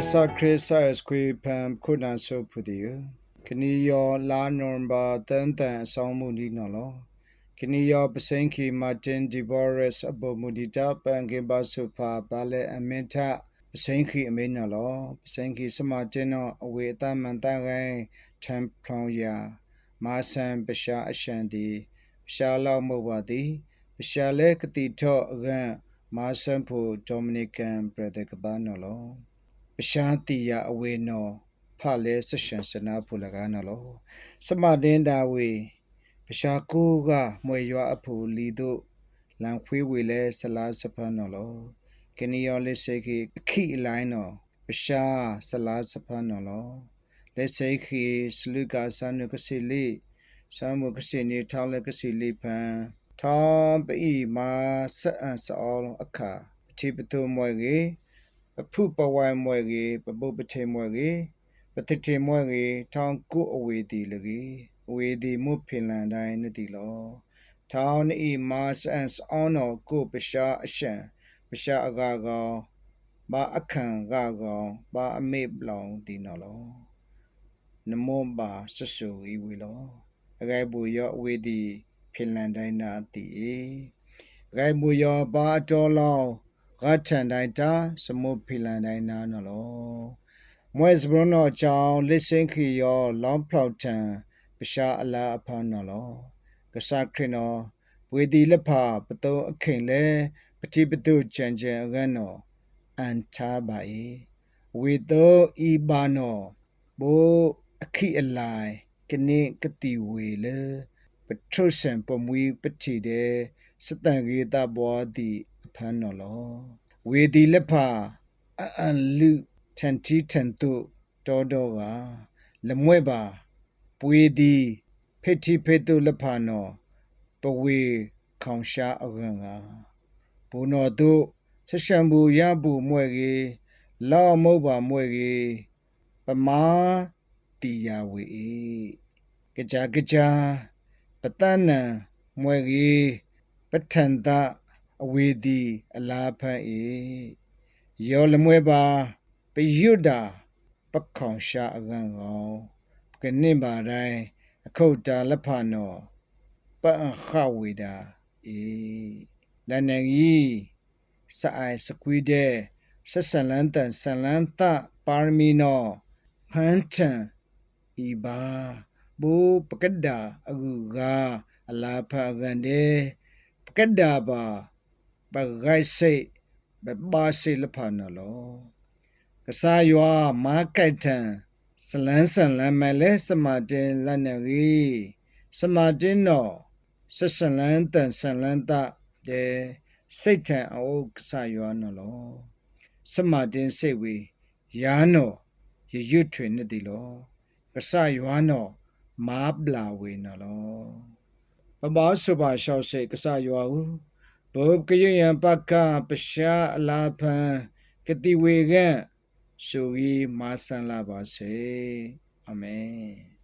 ကဆခရစ်ဆာစခွေပမ်ခုနန်ဆုဖူဒီယကနီယောလာနွန်ဘာတန်တန်အဆောင်မှုဒီနော်လောကနီယောပစိန်ခီမာတင်ဒီဘောရစ်အဘမူဒီတာပန်ကေဘာဆုဖာဘာလေအမင်ထပစိန်ခီအမင်းနော်လောပစိန်ခီစမတင်နော်အဝေအတမန်တန်ခိုင်တမ်ဖလောင်ယာမာဆန်ပရှာအရှန်ဒီပရှာလောက်မဟုတ်ပါသည်ပရှာလဲကတိထော့အကန်မာဆန်ဖိုဒိုမနီကန်ပရဒကဘာနော်လော ပရှာတီယာအဝေနော်ဖလဲဆရှင်စနာဖူလကားနော်လောစမတင်ဒါဝေပရှာကိုကမွေရွာအဖူလီတို့လန်ခွေးဝေလဲဆလားစဖန်နော်လောကနီယောလေးစေခိအခီအလိုင်းနော်ပရှာဆလားစဖန်နော်လောလက်စေခိစလူကာဆန်နကစီလီဆာမကစီနီထောင်းလကစီလီဖန်ထောင်းပိမာဆက်အန်စောအခါအတိပတုမွေကြီး အဖုပဝိုင်မွေကြီးပပုပထေမွေကြီးပတိထေမွေကြီးထောင်းကုအဝေတီလကြီးအဝေတီမှုဖင်လန်တိုင်းနတိလောထောင်းဤမာဆန်စောနောကုပရှာအရှံပရှာအကာကောင်ဘာအခန့်ကကောင်ဘာအမေပလောင်ဒီနော်လောနမောပါဆဆူဤဝီလောအဂိုင်ဘူယောအဝေတီဖင်လန်တိုင်းနာတီအဂိုင်ဘူယောဘာတော်လောင် ဂတ်ထန်တိုင်းတာစမုဖီလန်တိုင်းနာနော်လောမွဲစဘရနောချောင်းလစ်စင်ခီယောလောင်းဖလောက်တန်ပရှာအလာအဖာနော်လောကဆာခရနောဝေဒီလက်ဖာပတုံးအခင်လဲပတိပတုကြံကြံအကန်နော်အန်သာပါဤဝေတောဤဘာနောဘိုအခီအလိုက်ကနေကတိဝေလေပထရစံပမွီပတိတဲ့စတန်ကေတာဘောတိအ ဖန်းနော်လောဝေဒီလက်ဖာအန်လူထန်တီထန်တုတောတော့ကလမွဲ့ပါပွေဒီဖေတီဖေတုလက်ဖာနော်ပဝေခေါင်ရှာအကန်ကဘူနော်တုဆရှံဘူရဘူးမွဲ့ကြီးလောမုတ်ပါမွဲ့ကြီးပမာတီယာဝေကကြကကြပတန်နံမွဲ့ကြီးပဋ္ဌန္တ အဝေဒီအလားဖန်ဤယောလမွဲပါပယုဒ္ဓပခေါင်ရှာအကန်ကောင်ကနိပါတိုင်းအခုတ်တာလက်ဖာနောပန်ခဝေဒာဤလနန်ကြီးစအိုင်စကွီတဲ့ဆက်ဆန်လန်တန်ဆန်လန်တပါရမီနောဖန်ထန်ဤပါဘူပကဒာအကူကအလားဖာကန်တဲ့ပကဒာပါ ပဂိုက်စိတ်ဘဘာစိလဖာနော်လောကစားရွာမားကိုက်ထန်စလန်းဆန်လမ်းမလဲစမာတင်လက်နေကြီးစမာတင်နော်ဆက်ဆန်လန်းတန်ဆန်လန်းတတဲ့စိတ်ထန်အိုးကစားရွာနော်လောစမာတင်စိတ်ဝေရာနော်ရရွတ်ထွေနေတယ်လောကစားရွာနော်မားပလာဝေနော်လောပဘာစဘာရှောက်စိတ်ကစားရွာဦး ဘောကရယံပကပရှာအလာဖန်ကတိဝေကရှုရီမာဆန်လာပါစေအာမင်